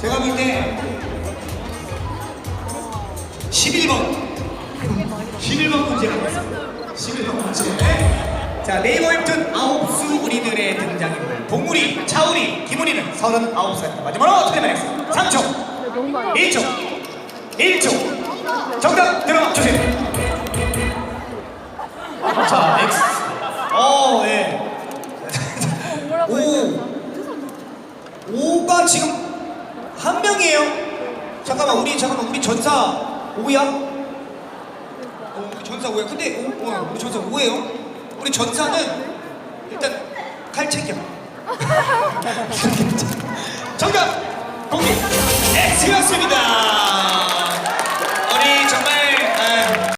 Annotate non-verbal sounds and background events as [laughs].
제가 볼 때 11번. 11번 문제가 있어요. 11번 문제. 자 네이버 웹툰 아홉수 우리들의 등장인물. 봉우리, 차우리, 김우리는 39살입니다. 마지막으로 트리마렉스 3초. 1초. 1초. 정답 들어주세요. 5가 지금 한 명이에요. 잠깐만 우리 잠깐만 우리 전사 5야? 어, 우리 전사 5야. 근데 오, 어, 우리 전사 5예요. 우리 전사는 일단 칼책이야. [laughs] 정답 공개 X였습니다.